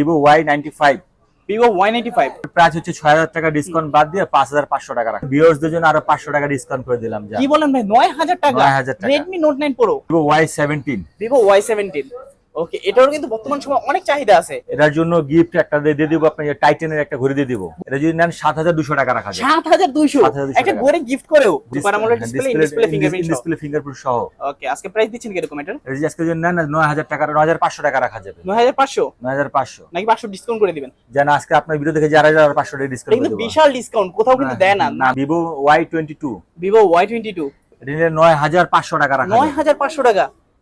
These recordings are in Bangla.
Vivo Y ninety five Vivo Y ninety five price হচ্ছে ছয় হাজার টাকা ডিসকাউন্ট বাদ দিয়ে পাঁচ হাজার পাঁচশো টাকা রাখা। ভিউয়ার্সদের জন্য আরও পাঁচশো টাকা ডিসকাউন্ট করে দিলাম কি বলেন ভাই? নয় হাজার টাকা? 9,000 টাকা। Redmi Note nine Pro Vivo Y seventeen Vivo Y seventeen okay এটারও কিন্তু বর্তমান সময় অনেক চাহিদা আছে। এটার জন্য গিফট একটা দিয়ে দিব টাইটেনের একটা ঘড়ি দিয়ে দিব। এটা যদি নেন সাত হাজার দুশো টাকা রাখা যায়। সাত হাজার দুইশো 7,200 একটা টাকা। ঘরে গিফট করেও super AMOLED display display fingerprint display fingerprint সহ। ওকে আজকে প্রাইস দিচ্ছেন কীরকম এটার? এটা যদি আজকে যদি নেন নয় হাজার টাকা নয় হাজার পাঁচশো টাকা রাখা যাবে। নয় হাজার পাঁচশো? নয় হাজার পাঁচশো। নাকি পাঁচশো ডিসকাউন্ট করে দিবেন? যেন আজকে আপনার ভিডিও দেখে যারা যারা পাঁচশো টাকা এটা ডিসকাউন্ট কিন্তু বিশাল ডিসকাউন্ট কোথাও কিন্তু দেয় না। না ভিভো ওয়াই টোয়েন্টি টু এটা নিলে নয় হাজার পাঁচশো টাকা রাখা নয় হাজার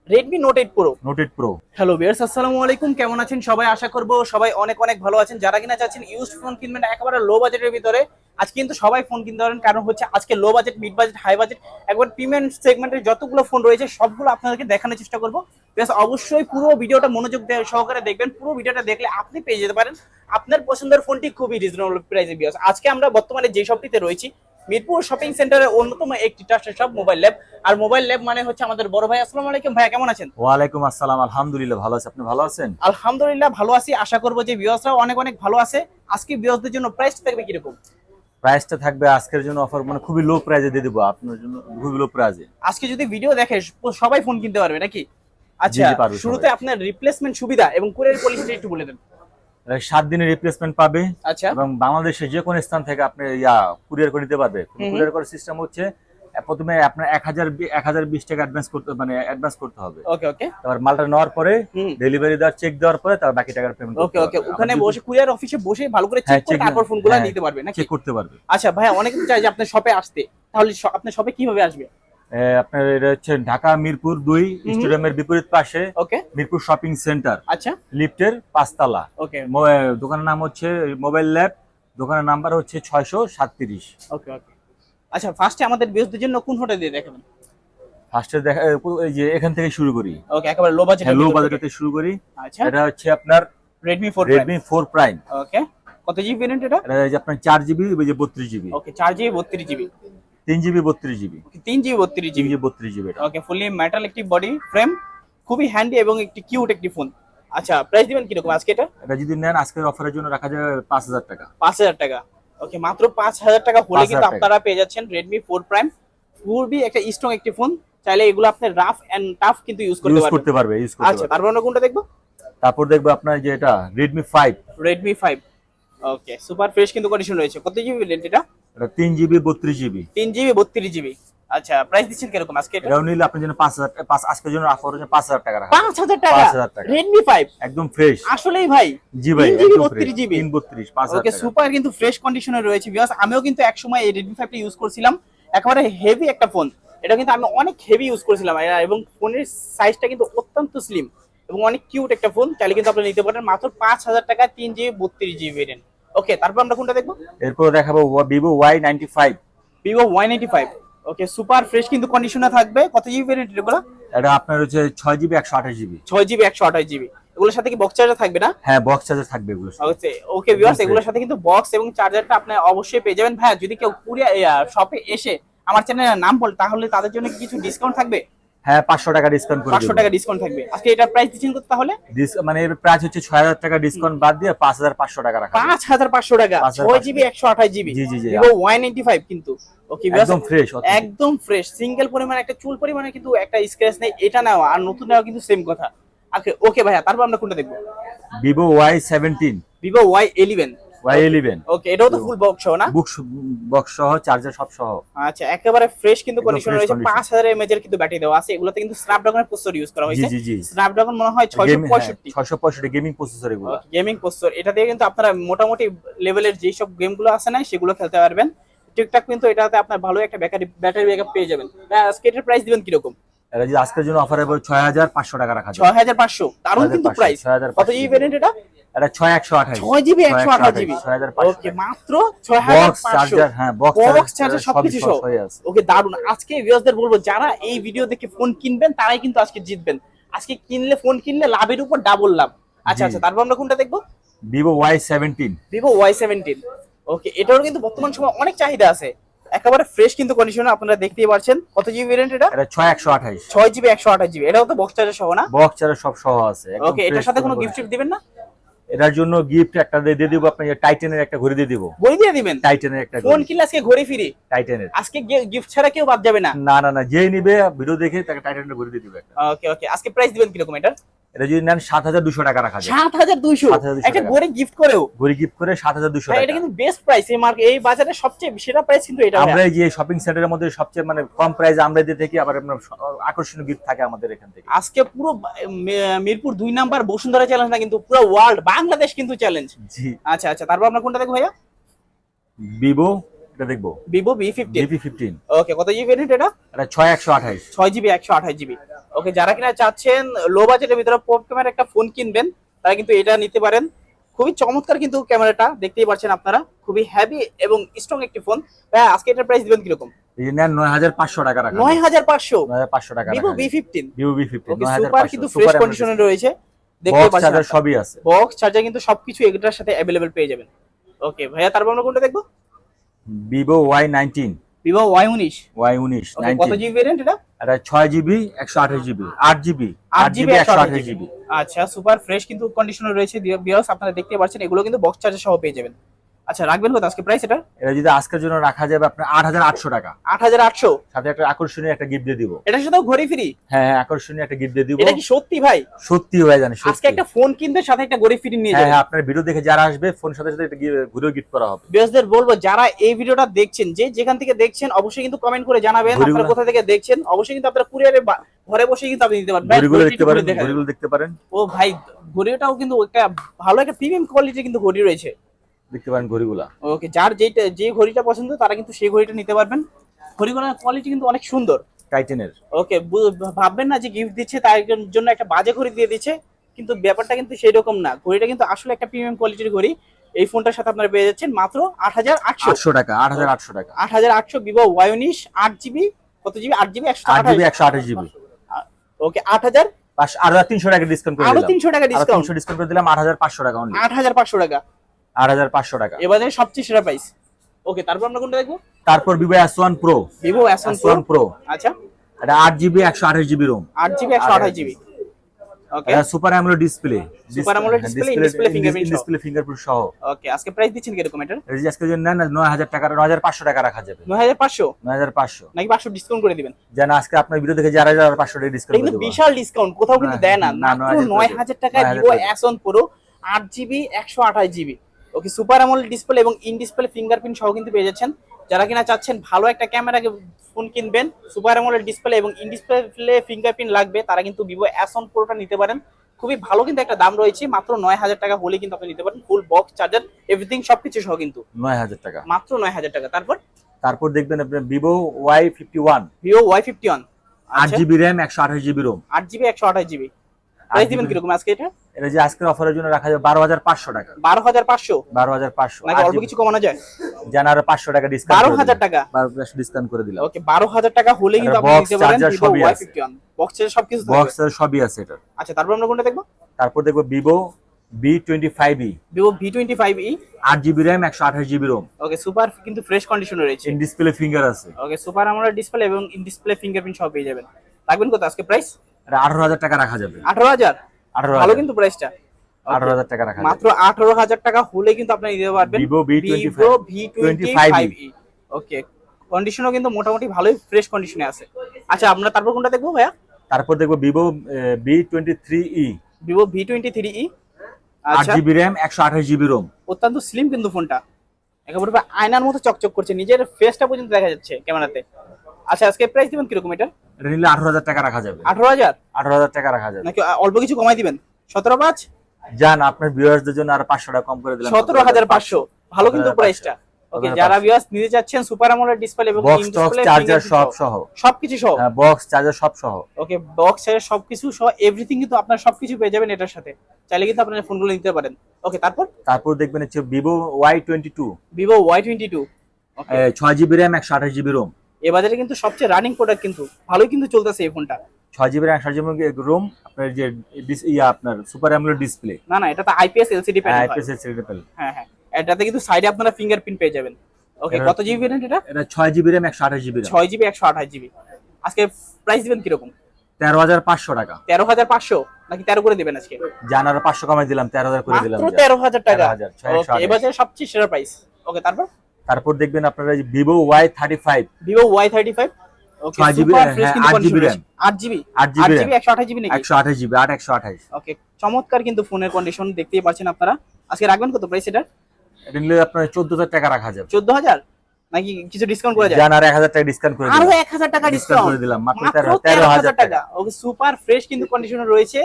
টাকা রেডমি নোট এইট প্রো নোটেড প্রো হ্যালো বিয়ার্স আসসালামু আলাইকুম কেমন আছেন? সবাই আশা করব সবাই অনেক অনেক ভালো আছেন। যারা কিনা চাচ্ছেন ইউজ ফোন কিনবেন একেবারে লো বাজেটের ভিতরে। আজকে কিন্তু সবাই ফোন কিনতে পারেন কারণ হচ্ছে আজকে low budget mid budget high budget একবার প্রিমিয়াম সেগমেন্টের যতগুলো ফোন রয়েছে সবগুলো আপনাদেরকে দেখানোর চেষ্টা করব। বেশ অবশ্যই পুরো ভিডিওটা মনোযোগ দিয়ে সহকারে দেখবেন। পুরো ভিডিওটা দেখলে আপনি পেয়ে যেতে পারেন। আপনার পছন্দের ফোনটি খুবই রিজনেবল প্রাইসে বিয়ার্স আজকে আমরা বর্তমানে যে শপটিতে রয়েছি মিরপুর শপিং সেন্টারের অন্যতম একটি ট্রাস্টেড শপ মোবাইল ল্যাব। আর মোবাইল ল্যাব মানে হচ্ছে আমাদের বড় ভাই আসসালামু আলাইকুম। ভাইয়া কেমন আছেন? ওয়ালাইকুম আসসালাম আলহামদুলিল্লাহ ভালো আছে। আপনি ভালো আছেন? আলহামদুলিল্লাহ ভালো আছি। আশা করব যে ভিউয়ার্সরাও অনেক অনেক ভালো আছে। আজকে ভিউয়ার্সদের জন্য প্রাইস থাকবে কীরকম? প্রাইসটা থাকবে আজকের জন্য অফার মানে খুবই লো প্রাইজে দিয়ে দেবো। আপনার জন্য খুবই লো প্রাইজে আজকে যদি ভিডিও দেখে সবাই ফোন কিনতে পারবে নাকি? আচ্ছা শুরুতে আপনার রিপ্লেসমেন্ট সুবিধা এবং কুরিয়ার পলিসিটা একটু বলে দেন। সাত দিনের রিপ্লেসমেন্ট পাবে। আচ্ছা। এবং বাংলাদেশের যে কোনো স্থান থেকে আপনি ইয়া কুরিয়ার করে নিতে পারবে। কুরিয়ার করার সিস্টেম হচ্ছে প্রথমে আপনার এক হাজার এক হাজার বিশ টাকা অ্যাডভান্স করতে মানে অ্যাডভান্স করতে হবে। ওকে ওকে তারপর মালটা নেওয়ার পরে ডেলিভারি দেওয়ার চেক দেওয়ার পরে তার বাকি টাকার পেমেন্ট ওকে ওকে ওখানে বসে কুরিয়ার অফিসে বসে ভালো করে হ্যাঁ, চেক করে check- তারপর ফোনগুলো হ্যাঁ, নিতে পারবে নাকি? চেক করতে পারবে। আচ্ছা ভাই অনেকে চাই যে আপনার শপে আসতে। তাহলে আপনার শপে কীভাবে আসবে? আপনার এটা হচ্ছে ঢাকা মিরপুর দুই। স্টেডিয়ামের বিপরীত পাশে ওকে। Mirpur shopping centre. আচ্ছা। লিফটের পাঁচতলা। দোকানের নাম হচ্ছে মোবাইল ল্যাব দোকানের নাম্বার হচ্ছে ছয়শো সাতত্রিশ। ওকে ওকে। আচ্ছা ফার্স্টে আমাদের বিরোধীদের জন্য কোন হোটেল দিয়ে দেখাবেন? ফার্স্টে দেখা এই যে এখান থেকে শুরু করি। ওকে একেবারে লো বাজেট লো বাজেটে শুরু করি। আচ্ছা। এটা হচ্ছে আপনার Redmi four Redmi four prime okay. কত জিবি ভেরিয়েন্ট এটা? এটা আপনার চার জিবি ওই যে বত্রিশ জিবি ওকে চার জিবি বত্রিশ জিবি তিন জিবি বত্রিশ জিবি। তিন জিবি বত্রিশ জিবি। বত্রিশ জিবি ওকে ফুলি মেটাল একটি বডি ফ্রেম খুবই হ্যান্ডি এবং একটি কিউট একটি ফোন আচ্ছা প্রাইস দিবেন কীরকম আজকে এটা? এটা যদি নেন আজকের অফারের জন্য রাখা যাবে পাঁচ হাজার টাকা। পাঁচ হাজার টাকা। ওকে মাত্র পাঁচ হাজার টাকা হলে কিন্তু আপনারা পেয়ে যাচ্ছেন রেডমি ফোর প্রাইম খুবই একটা স্ট্রং একটি ফোন চাইলে এগুলো আপনি রাফ এন্ড টাফ কিন্তু ইউজ করতে পারবেন। করতে পারবে ইউজ করতে আচ্ছা পারবে। তারপর আমরা কোনটা দেখব? তারপর দেখব আপনার যে এটা Redmi five Redmi five okay super fresh কিন্তু কন্ডিশন রয়েছে। কত জিবি ভেরিয়েন্ট এটা এটা তিন জিবি বত্রিশ জিবি। তিন জিবি বত্রিশ জিবি। আচ্ছা প্রাইস দিচ্ছেন কীরকম আজকে এটা? নিলে আপনার জন্য পাঁচ হাজার পাঁচ আজকের জন্য অফার হচ্ছে পাঁচ হাজার টাকা রাখা। পাঁচ হাজার টাকা? 5,000 টাকা। রেডমি ফাইভ একদম ফ্রেশ আসলেই ভাই জি ভাই 3 GB, একদম 32 GB তিন বত্রিশ পাঁচ হাজার ওকে সুপার কিন্তু ফ্রেশ কন্ডিশনে রয়েছে। বিকজ আমিও কিন্তু এক সময় এই রেডমি ফাইভটা ইউজ করছিলাম। একেবারে হেভি একটা ফোন এটা কিন্তু আমি অনেক হেভি ইউজ করেছিলাম এবং ফোনের সাইজটা কিন্তু অত্যন্ত স্লিম এবং অনেক কিউট একটা ফোন চাইলে কিন্তু আপনি নিতে পারেন। মাত্র পাঁচ হাজার টাকা তিন জিবি বত্রিশ জিবি ভেরিয়েন্ট ওকে তারপর আমরা কোনটা দেখব? এরপর দেখাবো Vivo Y ninety five Vivo Y ninety five okay super fresh কিন্তু কন্ডিশনে থাকবে। কত জিবি ভেরিয়েন্ট এগুলো? এটা আপনার হচ্ছে ছয় জিবি একশো আঠাশ জিবি ছয় জিবি একশো আঠাশ জিবি এগুলোর সাথে কি বক্স চার্জার থাকবে না? হ্যাঁ বক্স চার্জার থাকবে এগুলো ওকে ওকে ভিউয়ার্স এগুলোর সাথে কিন্তু বক্স এবং চার্জারটা আপনি অবশ্যই পেয়ে যাবেন। ভাইয়া যদি কেউ কুরিয়া শপে এসে আমার চ্যানেলের নাম বলে তাহলে তাদের জন্য কিছু ডিসকাউন্ট থাকবে? হ্যাঁ পাঁচশো টাকা ডিসকাউন্ট করে পাঁচশো টাকা ডিসকাউন্ট থাকবে। আজকে এটার প্রাইস দিচ্ছেন কত তাহলে? মানে এর প্রাইস হচ্ছে ছয় হাজার টাকা ডিসকাউন্ট বাদ দিয়ে পাঁচ হাজার পাঁচশো টাকা রাখা পাঁচ হাজার পাঁচশো টাকা। 5,500 ছয় জিবি একশো আঠাশ জিবি জি, জি, জি। ভিভো ওয়াই নাইনটি ফাইভ কিন্তু। ওকে একদম ফ্রেশ একদম ফ্রেশ সিঙ্গেল পরিমাণে একটা চুল পরিমাণে কিন্তু একটা স্ক্র্যাচ নেই। এটা নেওয়া আর নতুন নেওয়া কিন্তু সেম কথা। ওকে ওকে ভাইয়া তারপর আমরা কোনটা দেখব? Vivo Y seventeen Vivo Y eleven Y eleven okay এটাও তো ফুল বক্স না? বুক বক্স সহ চার্জার সব সহ। আচ্ছা একেবারে ফ্রেশ কিন্তু কন্ডিশন রয়েছে এর কিন্তু ব্যাটারি দেওয়া আছে। এগুলোতে কিন্তু স্ন্যাপড্রাগনের প্রসেসর ইউজ করা হয়েছে। স্ন্যাপড্রাগন মনে হয় গেমিং প্রসেসর এগুলো। গেমিং প্রসেসর এটা দিয়ে কিন্তু আপনারা মোটামুটি লেভেলের যেই সব গেমগুলো আছে না সেগুলো খেলতে পারবেন। ঠিকঠাক কিন্তু এটাতে আপনার ভালো একটা ব্যাটারি ব্যাটারি ব্যাকআপ পেয়ে যাবেন। আজকে এটার প্রাইস দিবেন কীরকম? এটা যে আজকের জন্য অফার হবে ছয় হাজার পাঁচশো টাকা রাখা হাজার পাঁচশো। দারুণ কিন্তু প্রাইস 6,500 কত জিবি ভ্যারিয়েন্ট এটা? এটা ছয় একশো আঠাশ। ছয় জিবি একশো আঠাশ জিবি। ওকে মাত্র চার্জার হ্যাঁ বক্স বক্স চার্জার সবকিছু সহ। ওকে দারুণ আজকে ভিউয়ার্সদের বলব যারা এই ভিডিও দেখে ফোন কিনবেন তারাই কিন্তু আজকে জিতবেন। আজকে কিনলে ফোন কিনলে লাভের উপর ডাবল লাভ। আচ্ছা আচ্ছা তারপর আমরা কোনটা দেখব? Vivo Y seventeen Vivo Y seventeen okay এটারও কিন্তু বর্তমান সময় অনেক চাহিদা আছে। একেবারে ফ্রেশ কিন্তু কন্ডিশনে আপনারা দেখতেই পাচ্ছেন কত জিবি ভেরিয়েন্ট এটা? এটা ছয় একশো আঠাশ। ছয় জিবি একশো আঠাশ জিবি। এটাও তো বক্স চার্জার সহ না? বক্স চার্জার সব সহ আছে ওকে এটার সাথে কোনো গিফট দিবেন না? এটার জন্য গিফট একটা দিয়ে দিব আপনি টাইটেনের একটা ঘড়ি দিয়ে দিব। ঘড়ি দিয়ে দিবেন? টাইটেনের একটা ফোন ঘড়ি। কিনলে আজকে ঘড়ি ফ্রি? টাইটেনের আজকে গিফট ছাড়া কেউ বাদ যাবে না? না না না যেই নিবে ভিডিও দেখে তাকে টাইটেনের ঘড়ি দিয়ে দিবে একটা। ওকে ওকে আজকে প্রাইস দিবেন কীরকম এটা? এটা যদি নেন সাত হাজার দুশো টাকা রাখা যায়। সাত হাজার দুইশো একটা। ঘড়ি গিফট করেও? ঘড়ি গিফট করে সাত হাজার দুশো এটা কিন্তু বেস্ট প্রাইস এই মার্কেট এই বাজারে সবচেয়ে সেরা প্রাইস কিন্তু এটা আমরা যে শপিং সেন্টারের মধ্যে সবচেয়ে মানে কম প্রাইসে আমরা দিয়ে থাকি আবার আকর্ষণীয় গিফট থাকে আমাদের এখান থেকে। আজকে পুরো মিরপুর দুই নাম্বার বসুন্ধরা চ্যালেঞ্জ না কিন্তু পুরো ওয়ার্ল্ড বাংলাদেশ কিন্তু চ্যালেঞ্জ জি। আচ্ছা আচ্ছা তারপর আপনার কোনটা দেখো ভাইয়া? ভিভো এটা দেখব। ভিভো বি ফিফটিন জিপি ফিফটিন ওকে কত জিবি ভেরিয়েন্ট এটা? এটা ছয় একশো আঠাইশ। ছয় জিবি একশো আঠাশ জিবি ওকে যারা কিনা চাচ্ছেন লো বাজেটের ভিতরে পপ ক্যামেরা একটা ফোন কিনবেন তারা কিন্তু এটা নিতে পারেন। খুবই চমৎকার কিন্তু ক্যামেরাটা দেখতেই পাচ্ছেন আপনারা। খুবই হ্যাভি এবং স্ট্রং একটি ফোন ভাইয়া আজকে এটার প্রাইস দিবেন কীরকম? নয় হাজার পাঁচশো টাকা রাখা। নয় হাজার পাঁচশো? পাঁচশো টাকা Vivo V fifteen Vivo super কিন্তু ফ্রেশ কন্ডিশনে রয়েছে। দেখতে পাচ্ছেন সবই আছে। বক্স চার্জার কিন্তু সবকিছু এটার সাথে অ্যাভেলেবেল পেয়ে যাবেন। ওকে ভাইয়া তারপর আমরা কোনটা দেখব? Vivo Y nineteen Vivo Y উনিশ ওয়াই উনিশ কত জিবি ভেরিয়েন্ট এটা? এটা ছয় জিবি একশো আঠাশ জিবি আট জিবি আট জিবি একশো আঠাশ জিবি আচ্ছা সুপার ফ্রেশ কিন্তু কন্ডিশনে রয়েছে। বিয়াস আপনারা দেখতে পাচ্ছেন এগুলো কিন্তু বক্স চার্জার সহ পেয়ে যাবেন। আচ্ছা রাখবেন কত? আজকে প্রাইস এটা? এটা যদি আজকের জন্য রাখা যাবে আপনার আট হাজার আটশো টাকা। আট হাজার আটশো? সাথে একটা আকর্ষণীয় একটা গিফট দিয়ে দিব। এটার সাথেও ঘড়ি ফ্রি হ্যাঁ হ্যাঁ আকর্ষণীয় একটা গিফট দিয়ে দিব। এটা কি সত্যি ভাই? সত্যি হয়ে জানে আজকে একটা ফোন কিনতে সাথে একটা ঘড়ি ফ্রি নিয়ে হ্যাঁ যাবেন হ্যাঁ আপনার ভিডিও দেখে যারা আসবে ফোন সাথে সাথে একটা গি- গিফট করা হবে। বিয়াসদের বলব যারা এই ভিডিওটা দেখছেন যে যেখান থেকে দেখছেন অবশ্যই কিন্তু কমেন্ট করে জানাবেন। আপনারা কোথা থেকে দেখছেন অবশ্যই কিন্তু আপনারা কুরিয়ারে ঘরে বসে কিন্তু আপনি দিতে পারবেন ঘড়িগুলো দেখতে পারেন ঘড়িগুলো দেখতে পারেন। ও ভাই ঘড়িটাও কিন্তু একটা ভালো একটা প্রিমিয়াম কোয়ালিটির কিন্তু ঘড়ি রয়েছে। দেখতে পারেন ঘড়িগুলা। ওকে যার যেটা যে ঘড়িটা পছন্দ তারা কিন্তু সেই ঘড়িটা নিতে পারবেন। ঘড়িগুলোর কোয়ালিটি কিন্তু অনেক সুন্দর। টাইটেনের ওকে ভাববেন না যে গিফট দিচ্ছে তার জন্য একটা বাজে ঘড়ি দিয়ে দিচ্ছে কিন্তু ব্যাপারটা কিন্তু সেই রকম না। ঘড়িটা কিন্তু আসলে একটা প্রিমিয়াম কোয়ালিটির ঘড়ি। এই ফোনটার সাথে আপনারা পেয়ে যাচ্ছেন মাত্র আট হাজার আটশো। টাকা আট হাজার আটশো টাকা। আট হাজার আটশো ভিভো ওয়াই উনিশ আট জিবি কত জিবি? আট জিবি একশো আট জিবি একশো আঠাশ জিবি। ওকে আট হাজার পাঁচ আরও তিনশো টাকা ডিসকাউন্ট করে আরও দিলাম। তিনশো টাকা আরও ডিসকাউন্ট ডিসকাউন্ট করে দিলাম আট হাজার পাঁচশো টাকা অনলি আট হাজার পাঁচশো টাকা। আট হাজার পাঁচশো টাকা। এবারে সবচেয়ে সেরা প্রাইস ওকে তারপর আমরা কোনটা দেখব? তারপর Vivo S one Pro Vivo S one Pro আচ্ছা। এটা আট জিবি একশো আঠাশ জিবি রোম আট জিবি একশো আঠাশ জিবি এটা super AMOLED display super AMOLED display display fingerprint display fingerprint সহ। ওকে আজকে প্রাইস দিচ্ছেন কি রকম এটা এটা আজকে জন্য না 9000 টাকা 9500 টাকা রাখা যাবে। 9500 9500 নাকি 500 ডিসকাউন্ট করে দিবেন? জানা আজকে আপনার ভিডিও দেখে 4500 টাকা ডিসকাউন্ট কিন্তু বিশাল ডিসকাউন্ট কোথাও কিন্তু দেয় না। মাত্র 9000 টাকায় Vivo S1 Pro 8GB 128GB okay super AMOLED display এবং ইন ডিসপ্লে ফিঙ্গারপ্রিন্ট সহ কিন্তু পেয়ে যাচ্ছেন। যারা কিনা চাচ্ছেন ভালো একটা ক্যামেরাকে ফোন কিনবেন সুপার আমলের ডিসপ্লে এবং ইন ডিসপ্লে ফিঙ্গারপ্রিন্ট লাগবে তারা কিন্তু ভিভো ওয়ান প্রোটা নিতে পারেন। খুবই ভালো কিন্তু একটা দাম রয়েছে মাত্র নয় হাজার টাকা হলে কিন্তু আপনি নিতে পারেন ফুল বক্স চার্জার এভরিথিং সবকিছু সহ কিন্তু। নয় হাজার টাকা। মাত্র নয় হাজার টাকা। তারপর? তারপর দেখবেন আপনার Vivo Y fifty one. Vivo Y fifty one. আট জিবি র্যাম একশো আঠাশ জিবি রোম আট জিবি একশো আঠাশ জিবি প্রাইস দিবেন কীরকম আজকে এটা? এটা যে আজকের অফারের জন্য রাখা যাবে বারো হাজার পাঁচশো টাকা। বারো হাজার পাঁচশো? বারো হাজার পাঁচশো। অল্প কিছু কমানো যায়? যেন আরও পাঁচশো টাকা ডিসকাউন্ট বারো হাজার টাকা? বারো ডিসকাউন্ট করে দিলাম। ওকে বারো হাজার টাকা হলে কিন্তু আপনি নিতে পারেন সবই আছে। বক্সের সবকিছু থাকবে। বক্স সবই আছে এটা আচ্ছা তারপর আমরা কোনটা দেখব? তারপর দেখব Vivo V twenty five E Vivo V twenty five E আট জিবি র্যাম একশো আঠাশ জিবি রোম ওকে সুপার কিন্তু ফ্রেশ কন্ডিশনে রয়েছে। ইন ডিসপ্লে ফিঙ্গার আছে। ওকে সুপার আমরা ডিসপ্লে এবং ইন ডিসপ্লে ফিঙ্গারপ্রিন্ট সব পেয়ে যাবেন। রাখবেন কত আজকে প্রাইস এটা আঠারো হাজার টাকা রাখা যাবে। আঠারো হাজার? আঠারো ভালো কিন্তু প্রাইসটা আঠারো হাজার টাকা রাখা মাত্র আঠারো হাজার টাকা হলে কিন্তু আপনি নিতে পারবেন। Vivo V25 Vivo V twenty five okay কন্ডিশনও কিন্তু মোটামুটি ভালোই ফ্রেশ কন্ডিশনে আছে। আচ্ছা আমরা তারপর কোনটা দেখব ভাইয়া? তারপর দেখব Vivo V twenty three E Vivo V twenty three E আট আচ্ছা। জিবি র্যাম একশো আঠাশ জিবি রোম অত্যন্ত স্লিম কিন্তু ফোনটা একেবারে আয়নার মতো চকচক করছে। নিজের ফেসটা পর্যন্ত দেখা যাচ্ছে ক্যামেরাতে। আচ্ছা আজকে প্রাইস দিবেন কীরকম এটা? এটা নিলে আঠারো হাজার টাকা রাখা যাবে। আঠারো হাজার? আঠারো হাজার টাকা রাখা যাবে। নাকি অল্প কিছু কমাই দিবেন? সতেরো পাঁচ? যান আপনার ভিউয়ার্সদের জন্য আর পাঁচশো টাকা কম করে দিলাম। সতেরো হাজার পাঁচশো। ভালো কিন্তু প্রাইসটা ওকে যারা ভিউয়ার্স নিতে চাচ্ছেন সুপার আমলের ডিসপ্লে এবং বক্স চার্জার সব সহ। সবকিছু সহ। বক্স চার্জার সব সহ। ওকে বক্স এর সবকিছু সহ এভরিথিং কিন্তু আপনার সবকিছু পেয়ে যাবেন এটার সাথে। চাইলে কিন্তু আপনার ফোনগুলো নিতে পারেন। ওকে তারপর? তারপর দেখবেন হচ্ছে Vivo Y twenty two okay ছয় জিবি র্যাম একশো আঠাশ জিবি রোম এ বাজারে কিন্তু সবচেয়ে রানিং প্রোডাক্ট কিন্তু ভালোই কিন্তু চলতেছে এই ফোনটা ছয় জিবি র্যাম একশো জিবি রোম আপনার যে ইয়া আপনার সুপার অ্যামোলেড ডিসপ্লে না না এটা তো IPS LCD panel IPS LCD হ্যাঁ হ্যাঁ এটাতে কিন্তু সাইডে আপনারা ফিঙ্গারপ্রিন্ট পেয়ে যাবেন। ওকে কত জিবি ভেরিয়েন্ট এটা? এটা ছয় জিবি র্যাম একশো আঠাশ জিবি ছয় জিবি একশো আঠাশ জিবি আজকে প্রাইস দিবেন কীরকম? তেরো হাজার পাঁচশো টাকা। তেরো হাজার পাঁচশো? নাকি তেরো করে দেবেন আজকে? জানার পাঁচশো কমাই দিলাম তেরো হাজার করে দিলাম তেরো হাজার টাকা। 13,000, ছয় একশো ওকে আঠাশ। এবার সবচেয়ে সেরা প্রাইস ওকে তারপর? তারপর দেখবেন আপনারা Vivo Y thirty five Vivo Y thirty five okay 6 GB super fresh কিন্তু 8 GB কন্ডিশন RAM। আট জিবি আট আট জিবি জিবি একশো আঠাশ জিবি একশো আঠাশ জিবি আট একশো আঠাশ। ওকে চমৎকার কিন্তু ফোনের কন্ডিশন দেখতেই পাচ্ছেন আপনারা। আজকে রাখবেন কত প্রাইস এটা এটা নিলে আপনার চোদ্দ হাজার টাকা রাখা যাবে। চোদ্দ হাজার নাকি কিছু ডিসকাউন্ট করে যায়? টাকা ডিসকাউন্ট করে আরও টাকা ডিসকাউন্ট করে দিলাম মাত্র টাকা। ওকে সুপার ফ্রেশ কিন্তু কন্ডিশনে রয়েছে।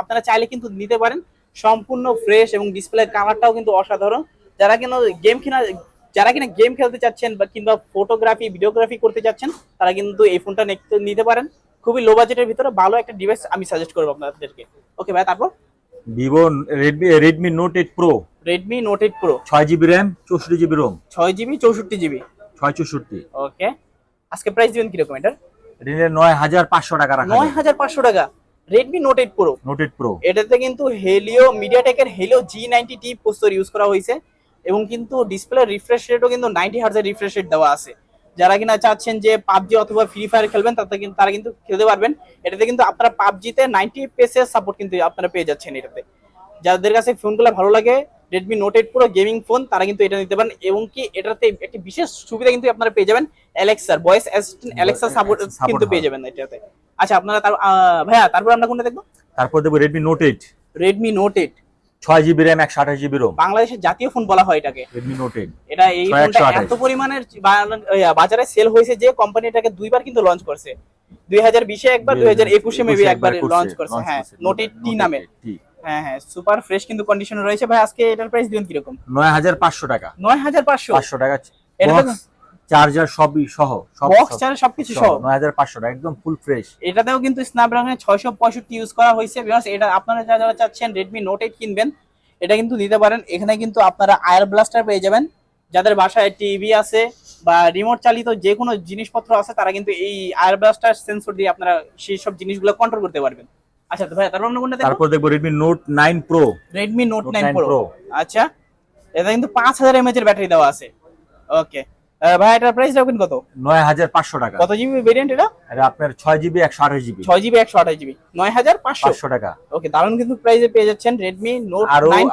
আপনারা চাইলে কিন্তু নিতে পারেন। সম্পূর্ণ ফ্রেশ এবং ডিসপ্লে কালারটাও কিন্তু অসাধারণ। যারা কিনা গেম কিনা যারা কিনা গেম খেলতে চাচ্ছেন বা কিংবা ফটোগ্রাফি ভিডিওগ্রাফি করতে চাচ্ছেন তারা কিন্তু এই ফোনটা নিতে- পারেন। খুবই লো বাজেটের ভিতরে ভালো একটা ডিভাইস আমি সাজেস্ট করব আপনাদেরকে। ওকে ভাই তারপর? Vivo Redmi Redmi Note eight Pro Redmi Note eight Pro ছয় জিবি র্যাম চৌষট্টি জিবি রোম ছয় জিবি চৌষট্টি জিবি ছয় চৌষট্টি। ওকে আজকে প্রাইস দিবেন কীরকম এটার? এটা নিলে নয় হাজার পাঁচশো টাকা রাখা নয় হাজার পাঁচশো টাকা। Redmi Note eight Pro Note eight Pro এটাতে কিন্তু Helio মিডিয়াটেকের Helio G ninety T processor use করা হয়েছে। এবং কিন্তু ডিসপ্লে রিফ্রেশ রেটও কিন্তু নাইনটি হার্জের রিফ্রেশ রেট দেওয়া আছে। যারা কিনা চাচ্ছেন যে পাবজি অথবা ফ্রি ফায়ার খেলবেন তাতে কিন্তু তারা কিন্তু খেলতে পারবেন। এটাতে কিন্তু আপনারা পাবজিতে নাইনটি পেসের সাপোর্ট কিন্তু আপনারা পেয়ে যাচ্ছেন এটাতে। যাদের কাছে ফোনগুলো ভালো লাগে রেডমি নোট এইট পুরো গেমিং ফোন তারা কিন্তু এটা নিতে পারেন এবং কি এটাতে একটি বিশেষ সুবিধা কিন্তু আপনারা পেয়ে যাবেন অ্যালেক্সার ভয়েস অ্যাসিস্ট্যান্ট অ্যালেক্সা সাপোর্ট কিন্তু পেয়ে যাবেন এটাতে। আচ্ছা আপনারা তার ভাইয়া তারপর আমরা কোনটা দেখব? তারপর দেখব Redmi Note eight Redmi Note eight ছয় জিবি র্যাম একশো আঠাশ জিবি রোম বাংলাদেশের জাতীয় ফোন বলা হয় এটাকে। রেডমি নোট এইট এটা এই ফোনটা এত পরিমাণের বাজারে সেল হয়েছে যে কোম্পানি এটাকে দুইবার কিন্তু লঞ্চ করছে। দুই হাজার বিশে একবার দুই হাজার একুশে মেবি একবার লঞ্চ করছে। হ্যাঁ নোট টি নামে। হ্যাঁ হ্যাঁ সুপার ফ্রেশ কিন্তু কন্ডিশনে রয়েছে। ভাই আজকে এটার প্রাইস দিবেন কীরকম? নয় হাজার পাঁচশো টাকা। নয় হাজার পাঁচশো? পাঁচশো টাকা। এটা চার্জার সবই সহ বক্স চার্জ সবকিছু সহ নয় হাজার পাঁচশো টাকা একদম ফুল ফ্রেশ এটাতেও কিন্তু ছয়শো পঁয়ষট্টি ইউজ করা হয়েছে বিকজ এটা আপনারা যারা যারা চাচ্ছেন রেডমি নোট এইট কিনবেন এটা কিন্তু নিতে পারেন। এখানে কিন্তু আপনারা আয়ার ব্লাস্টার পেয়ে যাবেন। যাদের বাসায় টিভি আছে বা রিমোট চালিত যে কোনো জিনিসপত্র আছে তারা কিন্তু এই আয়ার ব্লাস্টার সেন্সর দিয়ে আপনারা সেই সব জিনিসগুলো কন্ট্রোল করতে পারবেন। আচ্ছা তো ভাই তারপর আমরা কোনটা দেখব? তারপর দেখব Note nine Pro Redmi Note Note nine 9 Pro Pro। আচ্ছা এটা কিন্তু পাঁচ হাজার এমএচ এর ব্যাটারি দেওয়া আছে। ওকে ভাই এটার প্রাইস রাখবেন কত? নয় হাজার পাঁচশো টাকা। কত জিবি ভেরিয়েন্ট এটা? এটা আপনার ছয় জিবি একশো আঠাশ জিবি ছয় জিবি একশো আঠাশ জিবি নয় হাজার পাঁচশো? পাঁচশো টাকা। ওকে দারুণ কিন্তু প্রাইসে পেয়ে যাচ্ছেন রেডমি নোট আরও নাইন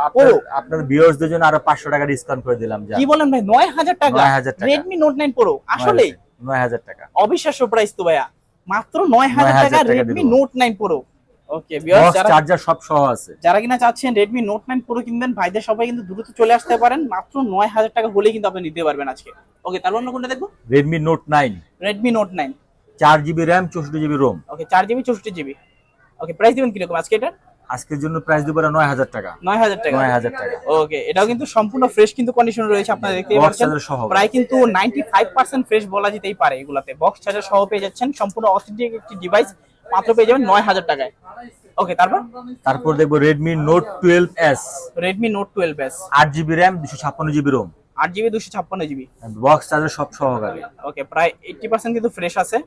আপনার ভিউয়ার্সদের জন্য আরও পাঁচশো টাকা ডিসকাউন্ট করে দিলাম যা। কি বলেন ভাই নয় হাজার টাকা? 9,000 টাকা। রেডমি নোট নাইন প্রো আসলে? নয় হাজার টাকা। অবিশ্বাস্য প্রাইস তো ভাইয়া। মাত্র নয় হাজার 9,000 টাকা দিব। Note nine Pro okay box যারা চার্জার সব সহ আছে। যারা কিনা চাচ্ছেন রেডমি নোট নাইন প্রো কিনবেন ভাইদের সবাই কিন্তু দ্রুত চলে আসতে পারেন। মাত্র নয় হাজার টাকা হলেই কিন্তু আপনি নিতে পারবেন আজকে। ওকে তার অন্য কোনটা দেখব? নাইন রেডমি নোট নাইন চার জিবি র্যাম চৌষট্টি জিবি রোম ওকে চার জিবি চৌষট্টি জিবি ওকে প্রাইস দিবেন কীরকম আজকে এটা আজকের জন্য প্রাইস দেবো নয় হাজার টাকা। নয় হাজার টাকা। নয় হাজার টাকা। ওকে এটাও কিন্তু সম্পূর্ণ ফ্রেশ কিন্তু কন্ডিশন রয়েছে আপনারা দেখতেই পাচ্ছেন। প্রায় কিন্তু নাইনটি ফাইভ পার্সেন্ট ফ্রেশ বলা যেতেই পারে এগুলাতে। বক্স চার্জার সহ পেয়ে যাচ্ছেন সম্পূর্ণ অথেন্টিক একটি ডিভাইস মাত্র পেয়ে যাবেন নয় হাজার টাকায়। ওকে তারপর? তারপর দেখব Redmi Note twelve S Redmi Note twelve S আট জিবি র্যাম দুশো ছাপ্পান্ন জিবি রোম আট জিবি দুশো ছাপ্পান্ন জিবি বক্স চার্জার সব সহকারে। ওকে প্রায় এইটটি পার্সেন্ট কিন্তু ফ্রেশ আছে।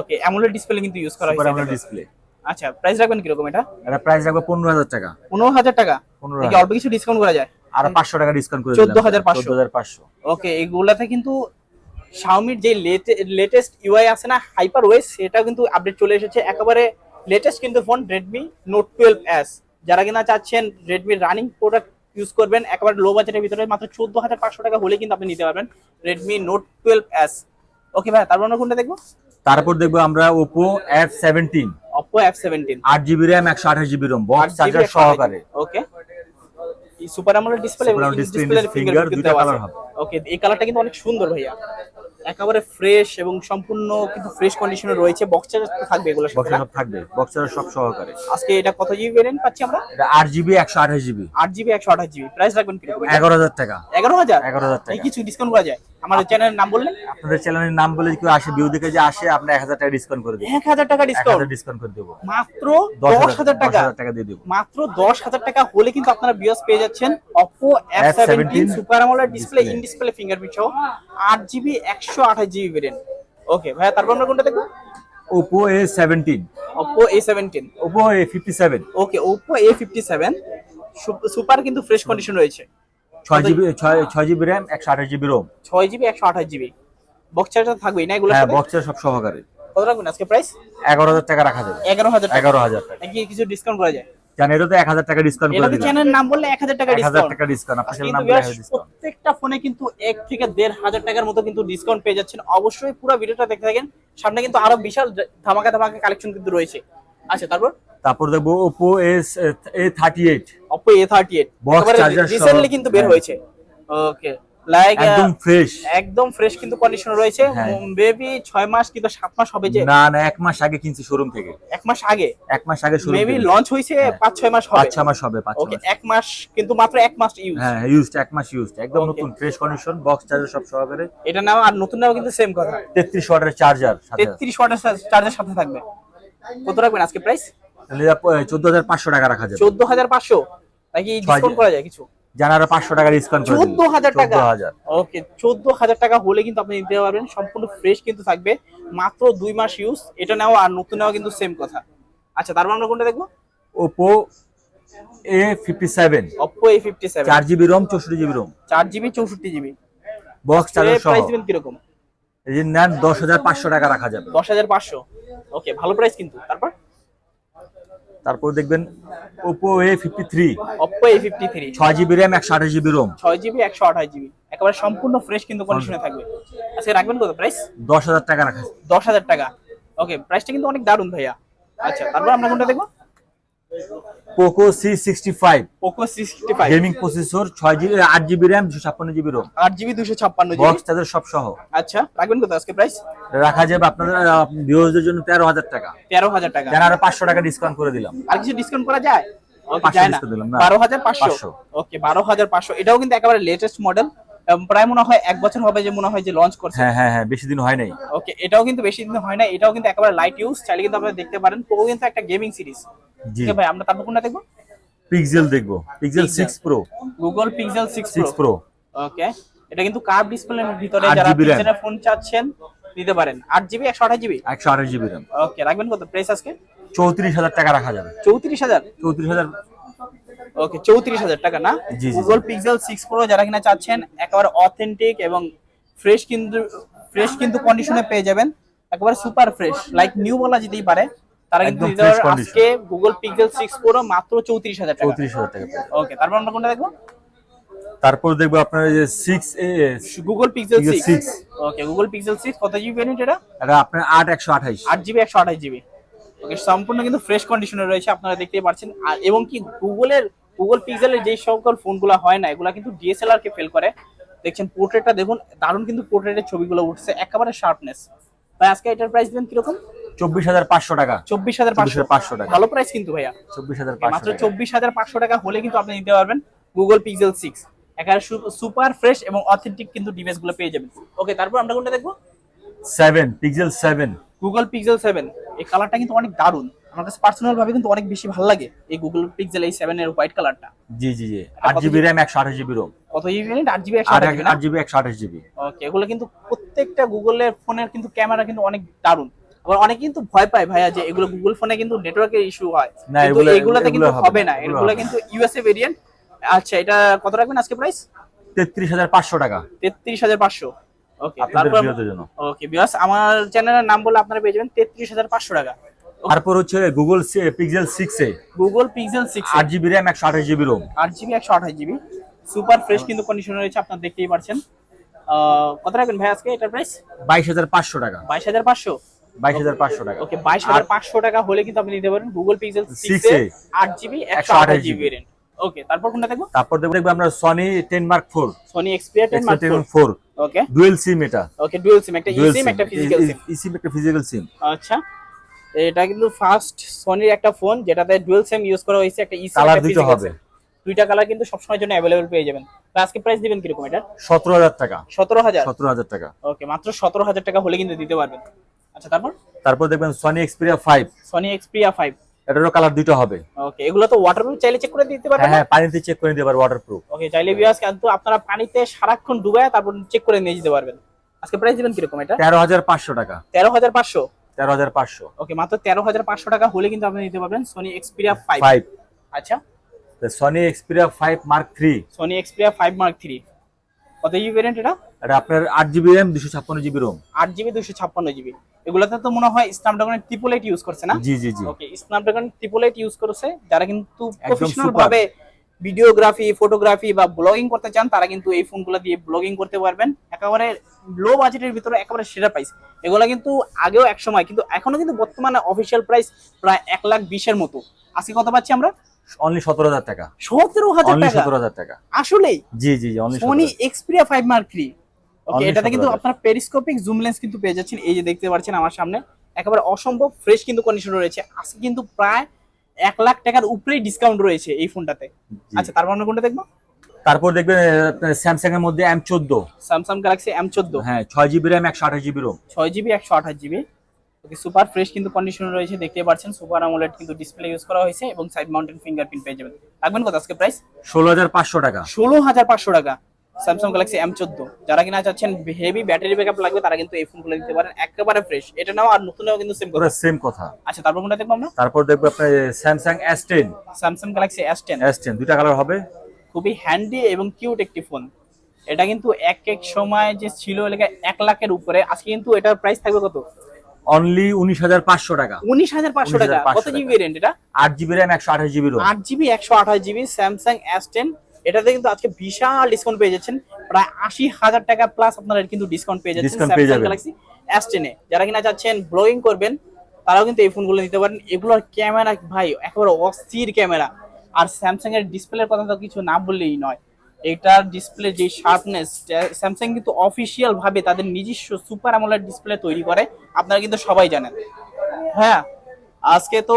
ওকে অ্যামোলেড ডিসপ্লে কিন্তু ইউজ করা হয়েছে আমোলেড ডিসপ্লে আচ্ছা প্রাইস রাখবেন কীরকম এটা? এটা প্রাইস রাখব পনেরো হাজার টাকা। পনেরো হাজার টাকা? পনেরো অল্প কিছু ডিসকাউন্ট করা যায়? আর পাঁচশো টাকা ডিসকাউন্ট করে 14,500 চোদ্দ হাজার পাঁচশো। ওকে এগুলাতে কিন্তু শাওমির যে লেটেস্ট ইউআই আছে না হাইপার ওয়েস সেটা কিন্তু আপডেট চলে এসেছে। একেবারে লেটেস্ট কিন্তু phone Redmi Note twelve S যারা কিনা চাচ্ছেন রেডমির রানিং প্রোডাক্ট ইউজ করবেন একেবারে লো বাজেটের ভিতরে মাত্র চোদ্দ হাজার পাঁচশো টাকা হলে কিন্তু আপনি নিতে পারবেন Redmi Note twelve S okay ভাই তারপর আমরা কোনটা দেখব? তারপর দেখব আমরা Oppo F seventeen Oppo F seventeen আট জিবি র্যাম একশো আঠাশ জিবি রোম বক্স চার্জার সহকারে। ওকে সুপার অ্যামোলেড ডিসপ্লে এবং ডিসপ্লের ফিঙ্গার দুটো কালার হবে। ওকে এই কালারটা কিন্তু অনেক সুন্দর ভাইয়া। একেবারে ফ্রেশ এবং সম্পূর্ণ কিন্তু ফ্রেশ কন্ডিশনে রয়েছে। বক্সার থাকবে এগুলো বক্সে সব থাকবে। বক্সার সব সহকারে। আজকে এটা কত জিবি ভেরিয়েন্ট পাচ্ছি আমরা? এটা আট জিবি একশো আঠাশ জিবি 8 জিবি একশো আঠাশ জিবি প্রাইস রাখবেন কি এগারো হাজার টাকা। এগারো হাজার? এগারো হাজার এই টাকা। কিছু ডিসকাউন্ট করা যায়? আমাদের চ্যানেলের নাম বললেন? আপনাদের চ্যানেলের নাম বলে কেউ আসে ভিউ দেখে যে আসে আপনি এক হাজার টাকা ডিসকাউন্ট করে দেবো। এক হাজার টাকা ডিসকাউন্ট ডিসকাউন্ট করে দেবো। মাত্র দশ দশ হাজার টাকা? হাজার টাকা দিয়ে দেবো। মাত্র দশ হাজার টাকা হলে কিন্তু আপনারা বিয়স পেয়ে যাচ্ছেন seventeen F17 super AMOLED display. In display fingerprint সহ আট জিবি একশো আঠাশ জিবি ভেরিয়েন্ট ওকে ভাইয়া তারপর আমরা কোনটা দেখব? Oppo A seventeen Oppo A seventeen Oppo A fifty seven okay Oppo A fifty seven super কিন্তু ফ্রেশ কন্ডিশন রয়েছে। ছয় জিবি ছয় জিবি র্যাম একশো আঠাশ জিবি রোম ছয় জিবি একশো আঠাশ জিবি। বক্স চার্জার থাকবেই না এগুলো হ্যাঁ বক্সের সব সহকারে। কত রাখবেন আজকে প্রাইস এগারো হাজার টাকা রাখা যাবে। এগারো হাজার এগারো হাজার টাকা। কিছু ডিসকাউন্ট করা যায়? তো এক হাজার টাকা ডিসকাউন্ট করে দিলাম। চ্যানেল নাম বললে এক হাজার টাকা এক হাজার ডিসকাউন্ট টাকা ডিসকাউন্ট আপনার নাম viewers, ডিসকাউন্ট প্রত্যেকটা ফোনে কিন্তু এক থেকে দেড় হাজার টাকার মতো কিন্তু ডিসকাউন্ট পেয়ে যাচ্ছেন। অবশ্যই পুরো ভিডিওটা দেখতে থাকেন। সামনে কিন্তু আরও বিশাল ধামাকা ধামাকা কালেকশন কিন্তু রয়েছে। আচ্ছা তারপর? তারপর দেখব Oppo S A thirty eight Oppo A thirty eight recently কিন্তু বের হ্যাঁ। হয়েছে। ওকে লাইক একদম ফ্রেশ একদম ফ্রেশ কিন্তু কন্ডিশন রয়েছে। হ্যাঁ। বেবি মাস কিন্তু সাত মাস হবে যে? না না মাস আগে কিনছি শোরুম থেকে। মাস আগে? মাস আগে শোরুম মেবি লঞ্চ হ্যাঁ। মাস হবে। মাস হবে ওকে মাস। কিন্তু মাত্র মাস ইউজ হ্যাঁ ইউজড এক মাস ইউজড একদম নতুন ফ্রেশ কন্ডিশন বক্স চার্জার সব সহকারে। এটা নাও আর নতুন নাও কিন্তু সেম কথা। তেত্রিশ ওয়াটের চার্জার সাথে। তেত্রিশ ওয়াটের চার্জের সাথে থাকবে। কত রাখবেন আজকে প্রাইস চোদ্দ হাজার পাঁচশো টাকা রাখা যাবে। চোদ্দ হাজার পাঁচশো? নাকি ডিসকাউন্ট করা যায় কিছু? জানারা পাঁচশো টাকা ডিসকাউন্ট করে চোদ্দ হাজার টাকা। ওকে চোদ্দ হাজার টাকা হলে কিন্তু আপনি নিতে পারবেন। সম্পূর্ণ ফ্রেশ কিন্তু থাকবে। মাত্র দুই মাস ইউজ এটা নেওয়া আর নতুন নেওয়া কিন্তু সেম কথা। আচ্ছা তারপর আমরা কোনটা দেখব? Oppo A fifty seven Oppo A fifty seven চার জিবি রোম চৌষট্টি জিবি রোম চার জিবি চৌষট্টি জিবি বক্স চার্জার সহ। প্রাইস দিবেন কীরকম? এই যে নেন দশ হাজার পাঁচশো টাকা রাখা যাবে। দশ হাজার পাঁচশো। ওকে ভালো প্রাইস কিন্তু। তারপর? তারপর দেখবেন Oppo A fifty three Oppo A fifty three ছয় জিবি র্যাম একশো আঠাশ জিবি রোম ছয় জিবি একশো আঠাশ জিবি একেবারে সম্পূর্ণ ফ্রেশ কিন্তু কন্ডিশনে থাকবে। আচ্ছা রাখবেন কত প্রাইস দশ হাজার টাকা রাখা। দশ হাজার টাকা। ওকে প্রাইসটা কিন্তু অনেক দারুণ ভাইয়া। আচ্ছা তারপর আমরা কোনটা দেখব? Poco C sixty five Poco sixty five gaming processor ছয় জিবি আট জিবি র্যাম দুশো ছাপ্পান্ন জিবি রোম আট জিবি দুশো ছাপ্পান্ন বক্স চার্জার সব সহ আচ্ছা রাখবেন কত আজকে প্রাইস রাখা যাবে আপনাদের ভিউজদের জন্য তেরো হাজার টাকা। তেরো হাজার টাকা। জানারা পাঁচশো টাকা ডিসকাউন্ট করে দিলাম। আর কিছু ডিসকাউন্ট করা যায়? ওকে 500 যায় না। discount দিলাম, না। বারো হাজার পাঁচশো। ওকে বারো হাজার পাঁচশো। এটাও কিন্তু একেবারে লেটেস্ট মডেল প্রায় মনে হয় এক বছর হবে যে মনে হয় যে লঞ্চ করছে। হ্যাঁ হ্যাঁ হ্যাঁ বেশি দিন হয় নাই। ওকে এটাও কিন্তু বেশি দিন হয় না এটাও কিন্তু একেবারে লাইট ইউজ চাইলে কিন্তু আপনারা দেখতে পারেন পোকো কিন্তু একটা গেমিং সিরিজ জি। ভাই আমরা তারপর কোনটা দেখব? পিক্সেল দেখব Pixel Pixel। Six Pro Google Pixel six six Pro Pro okay এটা কিন্তু কার্ভ ডিসপ্লের ভিতরে 8 যারা RAM পিছনে ফোন চাচ্ছেন দিতে পারেন। আট জিবি একশো আঠাশ জিবি একশো আঠাশ জিবি র্যাম ওকে রাখবেন কত? প্রাইস আজকে? চৌত্রিশ হাজার টাকা রাখা যাবে। চৌত্রিশ হাজার? চৌত্রিশ হাজার ওকে চৌত্রিশ হাজার টাকা না। গুগল পিক্সেল সিক্স প্রো যারা কিনা চাচ্ছেন একেবারে অথেন্টিক এবং ফ্রেশ কিন্তু ফ্রেশ কিন্তু কন্ডিশনে পেয়ে যাবেন। একেবারে সুপার ফ্রেশ লাইক নিউ বলা যেতেই পারে। তারা কিন্তু। আজকে গুগল পিক্সেল সিক্স প্রো মাত্র চৌত্রিশ হাজার টাকা। চৌত্রিশ হাজার টাকা ওকে তারপর আমরা কোনটা দেখব? তারপর দেখব আপনার যে six A Google Pixel Pixel six 6 okay Google Pixel six কত জিবি ভ্যারিয়েন্ট এটা? এটা আপনার আট একশো আঠাইশ। আট জিবি একশো আঠাশ জিবি ওকে সম্পূর্ণ কিন্তু ফ্রেশ কন্ডিশনে রয়েছে আপনারা দেখতেই পাচ্ছেন। আর এবং কি গুগলের গুগল পিক্সেলের যে সকল ফোনগুলো হয় না এগুলো কিন্তু ডিএসএলআর কে ফেল করে। দেখছেন পোর্ট্রেটটা দেখুন দারুণ কিন্তু পোর্ট্রেটের ছবিগুলো উঠছে একেবারে শার্পনেস তাই আজকে এটার প্রাইস দেবেন কীরকম? চব্বিশ হাজার পাঁচশো টাকা। চব্বিশ হাজার পাঁচশো। 24,500 টাকা। ভালো প্রাইস কিন্তু ভাইয়া। চব্বিশ হাজার মাত্র চব্বিশ হাজার পাঁচশো টাকা হলে কিন্তু আপনি নিতে পারবেন গুগল পিক্সেল সিক্স একেবারে সুপার ফ্রেশ এবং অথেন্টিক কিন্তু ডিভাইসগুলো পেয়ে যাবেন। ওকে তারপর আমরা কোনটা দেখব? Seven Pixel seven Google Pixel seven এই কালারটা কিন্তু অনেক দারুণ। আমার কাছে পার্সোনাল ভাবে কিন্তু অনেক বেশি ভালো লাগে এই গুগল পিক্সেল এই সেভেন এর হোয়াইট কালারটা জি জি। জি আট জিবি র্যাম একশো আঠাশ জিবি রোম কত জিবি মিনিট আট জিবি একশো আট জিবি একশো আঠাশ জিবি ওকে এগুলো কিন্তু প্রত্যেকটা গুগলের ফোনের কিন্তু ক্যামেরা কিন্তু অনেক দারুণ। আবার অনেকে কিন্তু ভয় পায় ভাইয়া যে এগুলো গুগল ফোনে কিন্তু নেটওয়ার্কের ইস্যু হয়। না, কিন্তু এগুলো- এগুলোতে কিন্তু হবে না, এগুলো কিন্তু ইউএসএ ভেরিয়েন্ট আচ্ছা এটা কত রাখবেন আজকে প্রাইস তেত্রিশ হাজার পাঁচশো টাকা। তেত্রিশ হাজার পাঁচশো। ওকে তারপর ওকে বিয়াস আমার চ্যানেলের নাম বলে আপনারা পেয়ে যাবেন তেত্রিশ হাজার পাঁচশো টাকা। তারপর হচ্ছে Google Pixel six A. Google Pixel six আট জিবি র্যাম একশো আঠাশ জিবি রোম আট জিবি একশো আঠাশ জিবি সুপার ফ্রেশ কিন্তু কন্ডিশনে রয়েছে আপনারা দেখতেই পারছেন। আহ, কত রাখবেন ভাই আজকে এটার প্রাইস বাইশ হাজার পাঁচশো টাকা। বাইশ হাজার পাঁচশো? বাইশ হাজার পাঁচশো টাকা। ওকে বাইশ হাজার পাঁচশো টাকা হলে কিন্তু আপনি নিতে পারেন গুগল পিক্সেল 6 এ জিবি একশো আঠাশ জিবি ভেরিয়েন্ট ওকে তারপর কোনটা দেখব? তারপর দেখব দেখব আমরা Sony ten Mark four Sony Xperia ten Mark ten four okay dual SIM এটা। ওকে ডুয়েল সিম একটা ইসিম একটা ফিজিক্যাল সিম সিম একটা ফিজিক্যাল সিম আচ্ছা। এটা কিন্তু ফার্স্ট সোনির একটা ফোন যেটাতে ডুয়েল সিম ইউজ করা হয়েছে একটা ইসিম কালার দুটো হবে। দুইটা কালার কিন্তু সবসময়ের জন্য অ্যাভেলেবেল পেয়ে যাবেন। আজকে প্রাইস দিবেন কীরকম এটা? সতেরো হাজার টাকা। সতেরো হাজার? সতেরো হাজার টাকা। ওকে মাত্র সতেরো হাজার টাকা হলে কিন্তু দিতে পারবেন। আচ্ছা তারপর? তারপর দেখবেন Sony Xperia five Sony Xperia five এটারও কালার দুটো হবে। ওকে এগুলো তো ওয়াটারপ্রুফ চাইলে চেক করে দিতে হ্যাঁ পারবেন হ্যাঁ পানিতে চেক করে নিতে পারব ওয়াটার প্রুফ ওকে চাইলে বিয়াস কিন্তু আপনারা পানিতে সারাক্ষণ ডুবায় তারপর চেক করে নিয়ে যেতে পারবেন। আজকে প্রাইস দিবেন কীরকম এটা? তেরো হাজার পাঁচশো টাকা। তেরো হাজার পাঁচশো? তেরো হাজার পাঁচশো। ওকে মাত্র তেরো হাজার পাঁচশো টাকা হলে কিন্তু আপনি নিতে পারবেন সোনি এক্সপিরিয়া ফাইভ ফাইভ আচ্ছা। Sony Xperia five Mark three Sony Xperia five Mark three কত জিবি ভ্যারিয়েন্ট এটা? এটা আপনার আট জিবি র্যাম দুশো ছাপ্পান্ন জিবি রোম আট জিবি দুশো ছাপ্পান্ন জিবি এগুলোতে তো মনে হয় স্ন্যাপড্রাগনের ট্রিপল এইট ইউজ করছে না? জি জি জি। Okay Snapdragon triple eight use করেছে। যারা কিন্তু প্রফেশনাল ভাবে ভিডিওগ্রাফি ফটোগ্রাফি বা ব্লগিং করতে চান তারা কিন্তু এই ফোনগুলো দিয়ে ব্লগিং করতে পারবেন। একেবারে লো বাজেটের ভিতরে একেবারে সেরা প্রাইস এগুলো কিন্তু আগেও এক সময় কিন্তু এখনও কিন্তু বর্তমানে অফিসিয়াল প্রাইস প্রায় এক লাখ বিশের মতো। আজকে কত পাচ্ছি আমরা? অনলি সতেরো হাজার টাকা। সতেরো হাজার অনলি টাকা? সতেরো হাজার টাকা। আসলেই? জি জি জি only Sony Xperia five Mark three okay এটাতে কিন্তু 17,000 আপনার পেরিস্কোপিক জুম লেন্স কিন্তু পেয়ে যাচ্ছেন। এই যে দেখতে পাচ্ছেন আমার সামনে একেবারে অসম্ভব ফ্রেশ কিন্তু কন্ডিশন রয়েছে। আজকে কিন্তু প্রায় এক লাখ টাকার উপরেই ডিসকাউন্ট রয়েছে এই ফোনটাতে আচ্ছা তারপর আমরা কোনটা দেখব? তারপর দেখবেন স্যামসাং এর মধ্যে এম চোদ্দ। স্যামসাং গ্যালাক্সি এম চোদ্দ। হ্যাঁ ছয় জিবি র্যাম একশো আঠাশ জিবি রোম ছয় জিবি একশো আঠাশ জিবি ওকে সুপার ফ্রেশ কিন্তু কন্ডিশন রয়েছে দেখতে পাচ্ছেন। সুপার আমোলেড কিন্তু ডিসপ্লে ইউজ করা হয়েছে এবং সাইড মাউন্টেন ফিঙ্গারপ্রিন্ট পেয়ে যাবেন। রাখবেন কত আজকে প্রাইস ষোলো হাজার পাঁচশো টাকা। ষোলো হাজার পাঁচশো টাকা। স্যামসাং গ্যালাক্সি এম চোদ্দ যারা কিনা চাচ্ছেন হেভি ব্যাটারি ব্যাকআপ লাগবে তারা কিন্তু এই ফোনগুলো নিতে পারেন একেবারে ফ্রেশ এটা নাও আর নতুনও কিন্তু সেম পুরো সেম কথা। আচ্ছা তারপর কোনটা দেখব আমরা? তারপর দেখব আপনার Samsung S ten Samsung Galaxy S ten S ten দুইটা কালার হবে। খুবই হ্যান্ডি এবং কিউট একটি ফোন এটা কিন্তু এক এক সময় যে ছিল এলাকা এক লাখের উপরে। আজকে কিন্তু এটার প্রাইস থাকবে কত? অনলি উনিশ হাজার পাঁচশো টাকা। উনিশ হাজার পাঁচশো টাকা। কত জিবি ভেরিয়েন্ট এটা? আট জিবি র্যাম একশো আঠাশ জিবি আট জিবি একশো আঠাশ জিবি স্যামসাং এস টেন এটাতে কিন্তু আজকে বিশাল ডিসকাউন্ট পেয়ে যাচ্ছেন। প্রায় আশি হাজার টাকা প্লাস আপনারা কিন্তু ডিসকাউন্ট পেয়ে যাচ্ছেন স্যামসাং গ্যালাক্সি এস টেনে যারা কিনা চাচ্ছেন ব্লগিং করবেন তারাও কিন্তু এই ফোনগুলো নিতে পারেন। এগুলোর ক্যামেরা ভাই একেবারে অস্থির ক্যামেরা আর স্যামসাং এর ডিসপ্লের কথা তো কিছু না বললেই নয়। এটার ডিসপ্লে যে শার্পনেস স্যামসাং কিন্তু অফিসিয়াল ভাবে তাদের নিজস্ব সুপার আমোলেড ডিসপ্লে তৈরি করে। আপনারা কিন্তু সবাই জানেন। হ্যাঁ আজকে তো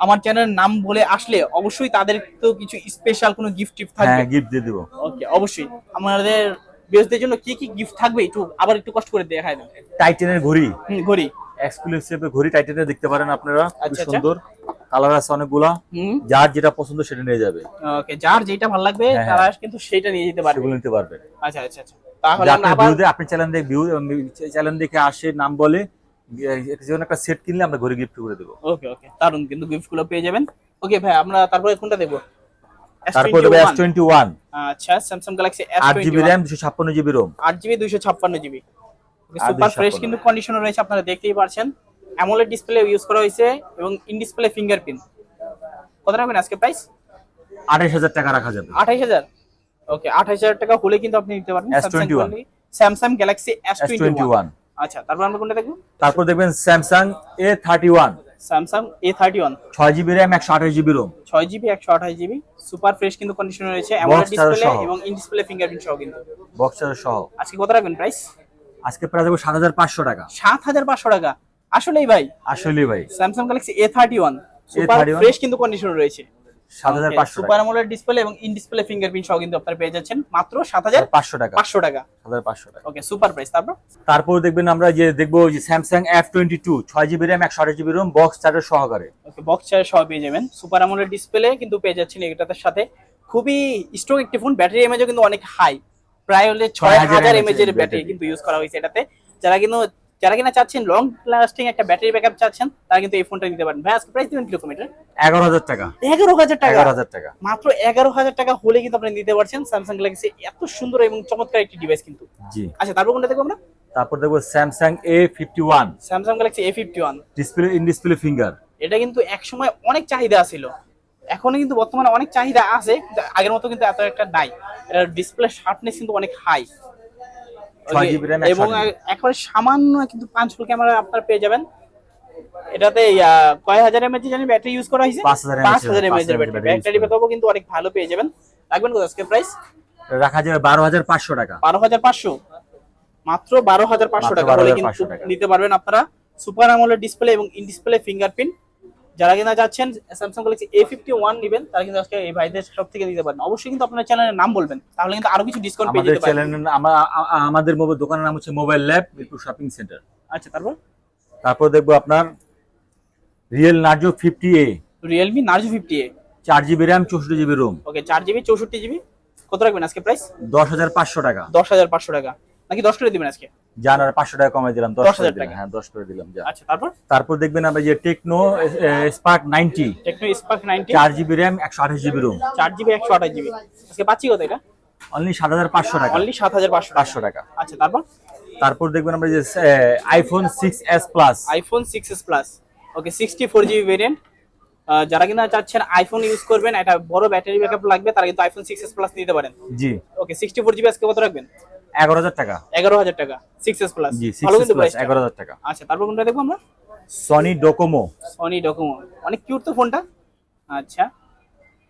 আমার চ্যানেলের নাম বলে আসলে অবশ্যই তাদের তো কিছু স্পেশাল কোনো গিফট টিফট থাকবে। হ্যাঁ গিফট দিয়ে দেবো। ওকে অবশ্যই। আমাদের বিয়েদের জন্য কি কি গিফট থাকবে একটু আবার একটু কষ্ট করে দেখায় দেন। টাইটেনের ঘড়ি। হুম ঘড়ি। এক্সক্লুসিভ ঘড়ি টাইটানে দেখতে পারেন আপনারা। খুব আচ্ছা, আচ্ছা। সুন্দর। কালার আছে অনেকগুলা। যার যেটা পছন্দ সেটা নিয়ে যাবে। ওকে যার যেটা ভালো লাগবে হ্যাঁ, হ্যাঁ। তারা কিন্তু সেটা নিয়ে যেতে পারবে। সেগুলো নিতে পারবে। আচ্ছা আচ্ছা, আচ্ছা। তাহলে আপনি আপনি চ্যানেল দেখে ভিউ চ্যানেল দেখে আসে নাম বলে যেমন একটা সেট কিনলে আমরা ঘড়ি গিফট করে দেব। ওকে ওকে তারুন কিন্তু গিফটগুলো পেয়ে যাবেন। ওকে ভাই আমরা তারপরে কোনটা দেখব? তারপর দেবো S21 আচ্ছা Samsung Galaxy S21 8GB RAM 256GB ROM 8GB 256GB super fresh কিন্তু কন্ডিশনে রয়েছে আপনারা দেখতেই পারছেন। অ্যামোলেড ডিসপ্লে ইউজ করা হয়েছে এবং ইন ডিসপ্লে ফিঙ্গারপ্রিন্ট কত রাখবেন আজকে প্রাইস আঠাশ হাজার টাকা রাখা যাবে। আঠাইশ হাজার? ওকে আঠাইশ হাজার টাকা হলে কিন্তু আপনি নিতে পারবেন S21 Samsung Galaxy S twenty one আচ্ছা তারপর আমরা কোনটা দেখব? তারপর দেখবেন Samsung A thirty one Samsung A thirty one ছয় জিবি র্যাম একশো আঠাশ জিবি রোম ছয় জিবি একশো আঠাশ জিবি সুপার ফ্রেশ কিন্তু কন্ডিশনে রয়েছে। অ্যামোলেড ডিসপ্লে এবং ইন ডিসপ্লে ফিঙ্গারপ্রিন্ট সহ কিন্তু। বক্স সহ। আজকে কত রাখবেন প্রাইস আজকে প্রায় দেবো সাত হাজার পাঁচশো টাকা। সাত হাজার পাঁচশো টাকা। আসলেই ভাই। আসলে ভাই। Samsung Galaxy A thirty one super A31 fresh কিন্তু কন্ডিশনে রয়েছে। সাত হাজার পাঁচশো সুপার টাকা ডিসপ্লে এবং ইন ডিসপ্লে ফিঙ্গারপ্রিন্ট সহ কিন্তু আপনারা পেয়ে যাচ্ছেন মাত্র সাত হাজার পাঁচশো টাকা। পাঁচশো টাকা। সাত হাজার পাঁচশো টাকা। ওকে সুপার প্রাইস তারপর? তারপর দেখবেন আমরা যে দেখব যে স্যামসাং এফ টোয়েন্টি টু ছয় জিবি র্যাম একশো আঠাশ জিবি রোম বক্স চার্জার সহকারে। ওকে বক্স চার্জ সহ পেয়ে যাবেন। সুপার অ্যামোলেড ডিসপ্লে কিন্তু পেয়ে যাচ্ছেন এটার সাথে। খুবই স্ট্রং একটি ফোন ব্যাটারি এমএজও কিন্তু অনেক হাই প্রায় হলে ছয় হাজার এমএজ এর ব্যাটারি কিন্তু ইউজ করা হয়েছে এটাতে। যারা কিন্তু যারা কিনা চাচ্ছেন লং লাস্টিং একটা ব্যাটারি ব্যাকআপ চাচ্ছেন তারা কিন্তু এই ফোনটা নিতে পারেন। ভাই আজকে প্রাইস দিবেন কীরকম এটা এগারো হাজার টাকা। এগারো হাজার টাকা? এগারো হাজার টাকা। মাত্র এগারো হাজার টাকা হলে কিন্তু আপনি নিতে পারছেন। স্যামসাং গ্যালাক্সি এত সুন্দর এবং চমৎকার একটি ডিভাইস কিন্তু। জি। আচ্ছা তারপর কোনটা দেখব আমরা? তারপর দেখব Samsung A fifty one Samsung Galaxy A fifty one display in display finger এটা কিন্তু একসময় অনেক চাহিদা ছিল। এখনও কিন্তু বর্তমানে অনেক চাহিদা আছে আগের মতো কিন্তু এত একটা নাই। ডিসপ্লে শার্পনেস কিন্তু অনেক হাই 6 GB RAM, এবং 128 একেবারে সামান্য কিন্তু পাঁচ ফুল ক্যামেরা আপনারা পেয়ে যাবেন। এটাতে কয় হাজার এমএচ জানি ব্যাটারি ইউজ করা হয়েছে? 5000 mAh পাঁচ হাজার এমএচ এর ব্যাটারি ব্যাটারি। ব্যাকআপও কিন্তু অনেক ভালো পেয়ে যাবেন। রাখবেন কত আজকে প্রাইস রাখা যাবে বারো হাজার পাঁচশো টাকা। বারো হাজার পাঁচশো? মাত্র বারো হাজার পাঁচশো মাত্র টাকা হলে 12,500 কিন্তু টাকা। নিতে পারবেন আপনারা। সুপার আমলের ডিসপ্লে এবং ইন ডিসপ্লে ফিঙ্গারপ্রিন্ট যারা কিনা যাচ্ছেন Samsung Galaxy A fifty one নেবেন তারা কিন্তু আজকে এই ভাইদের সব থেকে নিতে পারেন। অবশ্যই কিন্তু আপনার চ্যানেলের নাম বলবেন তাহলে কিন্তু আরও কিছু ডিসকাউন্ট পেয়ে আমাদের যেতে পারেন। আমাদের মোবাইল দোকানের নাম হচ্ছে mobile lab Mirpur shopping centre আচ্ছা তারপর? তারপর দেখব আপনার real Narzo fifty A Realme Narzo fifty A চার জিবি র্যাম চৌষট্টি জিবি রোম ওকে চার জিবি চৌষট্টি জিবি কত রাখবেন আজকে প্রাইস দশ হাজার পাঁচশো টাকা। দশ হাজার পাঁচশো টাকা। নাকি দশ করে দিবেন আজকে? আর পাঁচশো টাকা কমাই দিলাম দশ 10,000 করে দিলাম টাকা। হ্যাঁ দশ করে দিলাম যা আচ্ছা তারপর? তারপর দেখবেন আমরা যে Tecno Spark ninety. Tecno Spark ninety. চার জিবি র্যাম একশো আঠাশ জিবি রোম চার জিবি একশো আঠাশ জিবি আজকে পাচ্ছি কত এটা? অনলি সাত হাজার পাঁচশো টাকা। অনলি সাত হাজার পাঁচশো পাঁচশো টাকা। আচ্ছা তারপর? তারপর দেখবেন আমরা যে iPhone six S plus iPhone six S plus okay sixty four GB variant যারা কিনা চাচ্ছেন আইফোন ইউজ করবেন একটা বড় ব্যাটারি ব্যাকআপ লাগবে তারা কিন্তু আইফোন সিক্স এস প্লাস নিতে পারেন। জি। ওকে সিক্সটি ফোর জিবি আজকে কত রাখবেন? এগারো হাজার টাকা। এগারো হাজার টাকা। সিক্স এস প্লাস জি সিক্স প্লাস এগারো হাজার টাকা। আচ্ছা তারপর কোনটা দেখব আমরা? সনি ডোকোমো সনি ডকুমো অনেক কিউট তো ফোনটা। আচ্ছা।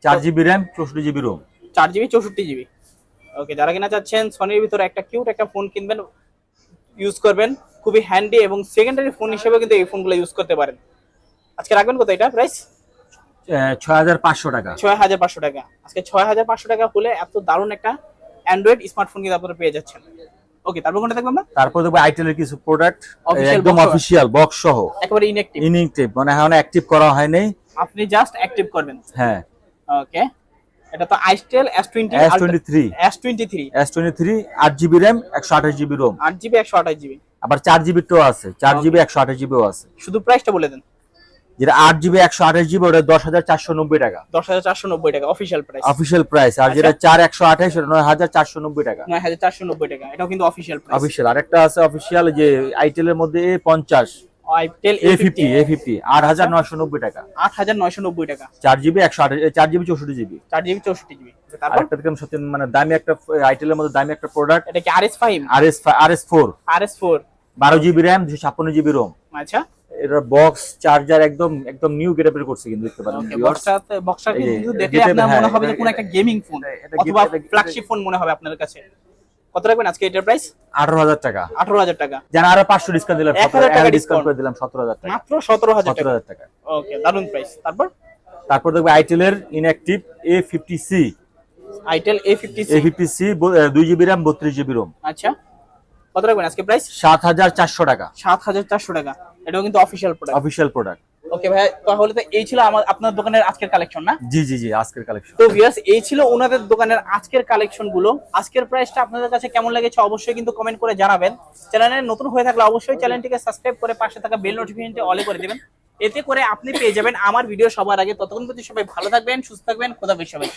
চার জিবি র্যাম চৌষট্টি জিবি রোম চার জিবি চৌষট্টি জিবি ওকে যারা কিনা চাচ্ছেন সনির ভিতরে একটা কিউট একটা ফোন কিনবেন ইউজ করবেন। খুবই হ্যান্ডি এবং সেকেন্ডারি ফোন হিসেবে কিন্তু এই ফোনগুলো ইউজ করতে পারেন। আজকে রাখবেন কত এটা প্রাইস ছয় হাজার পাঁচশো টাকা। ছয় হাজার পাঁচশো টাকা। আজকে ছয় হাজার পাঁচশো টাকা হলে এত দারুণ একটা অ্যান্ড্রয়েড স্মার্টফোন কিন্তু আপনারা পেয়ে যাচ্ছেন। ওকে তারপর কোনটা দেখবেন আমরা? তারপর দেখব আইটেলের কিছু প্রোডাক্ট একদম। অফিসিয়াল বক্স সহ। একেবারে ইনঅ্যাক্টিভ ইনিং টেপ মানে এখন অ্যাক্টিভ করা হয়নি আপনি জাস্ট অ্যাক্টিভ করবেন। হ্যাঁ। ওকে এটা তো জিবি র্যাম একশো আঠাশ জিবি রোম আট জিবি একশো আঠাশ জিবি আবার চার জিবি তো আছে চার জিবি একশো আঠাশ জিবিও আছে। শুধু প্রাইসটা বলে দেন। যেটা আট জিবি একশো আঠাশ জিবি ওটা দশ হাজার চারশো নব্বই টাকা। দশ হাজার চারশো নব্বই টাকা অফিসিয়াল প্রাইস অফিসিয়াল প্রাইস আর যেটা চার একশো আঠাশ ওটা নয় হাজার চারশো নব্বই টাকা। নয় হাজার চারশো নব্বই টাকা এটাও কিন্তু অফিসিয়াল প্রাইস অফিসিয়াল আরেকটা আছে অফিসিয়াল যে আইটেলের মধ্যে পঞ্চাশ। Itel A fifty A fifty আট হাজার নয়শো নব্বই টাকা। আট হাজার নয়শো নব্বই টাকা। চার জিবি একশো আঠাশ চার জিবি চৌষট্টি জিবি চার জিবি চৌষট্টি জিবি আরেকটা দেখলাম সত্যি মানে দামি একটা আইটেলের মধ্যে দামি একটা প্রোডাক্ট এটা কি R S five R S R S four R S four বারো জিবি র্যাম দুশো ছাপ্পান্ন জিবি রোম আচ্ছা। এটার বক্স চার্জার একদম একদম নিউ গেটআপের করছে কিন্তু দেখতে পারেন viewers। বক্সটা কিন্তু এটা দেখলে আপনার হ্যাঁ, মনে হবে যে এটা- কোনো একটা গেমিং ফোন এটা- এটা অথবা ফ্ল্যাগশিপ ফোন মনে হবে আপনার কাছে। কত রাখবেন আজকে এটার প্রাইস আঠারো হাজার টাকা। আঠারো হাজার টাকা। যেন আরও পাঁচশো ডিসকাউন্ট দিলাম 1000 টাকা ডিসকাউন্ট করে দিলাম সতেরো হাজার টাকা। মাত্র সতেরো হাজার সতেরো টাকা হাজার টাকা। ওকে দারুণ প্রাইস তারপর? তারপর দেখবে আইটেলের inactive A fifty C itel A fifty A fifty C দুই জিবি র্যাম বত্রিশ জিবি রোম আচ্ছা। কত রাখবেন আজকে প্রাইস সাত হাজার চারশো টাকা। সাত হাজার চারশো টাকা। এটাও কিন্তু official product official product okay ভাই তাহলে তো এই ছিল আমার আপনার দোকানের আজকের কালেকশন না? জি জি জি আজকের কালেকশন তো ভিউয়ার্স এই ছিল ওনাদের দোকানের আজকের কালেকশনগুলো। আজকের প্রাইসটা আপনাদের কাছে কেমন লেগেছে অবশ্যই কিন্তু কমেন্ট করে জানাবেন। চ্যানেলে নতুন হয়ে থাকলে অবশ্যই চ্যানেলটিকে সাবস্ক্রাইব করে পাশে থাকা বেল নোটিফিকেশনটি অলে করে দিবেন। এতে করে আপনি পেয়ে যাবেন আমার ভিডিও সবার আগে। ততক্ষণ প্রতি সবাই ভালো থাকবেন সুস্থ থাকবেন খোদা সবাই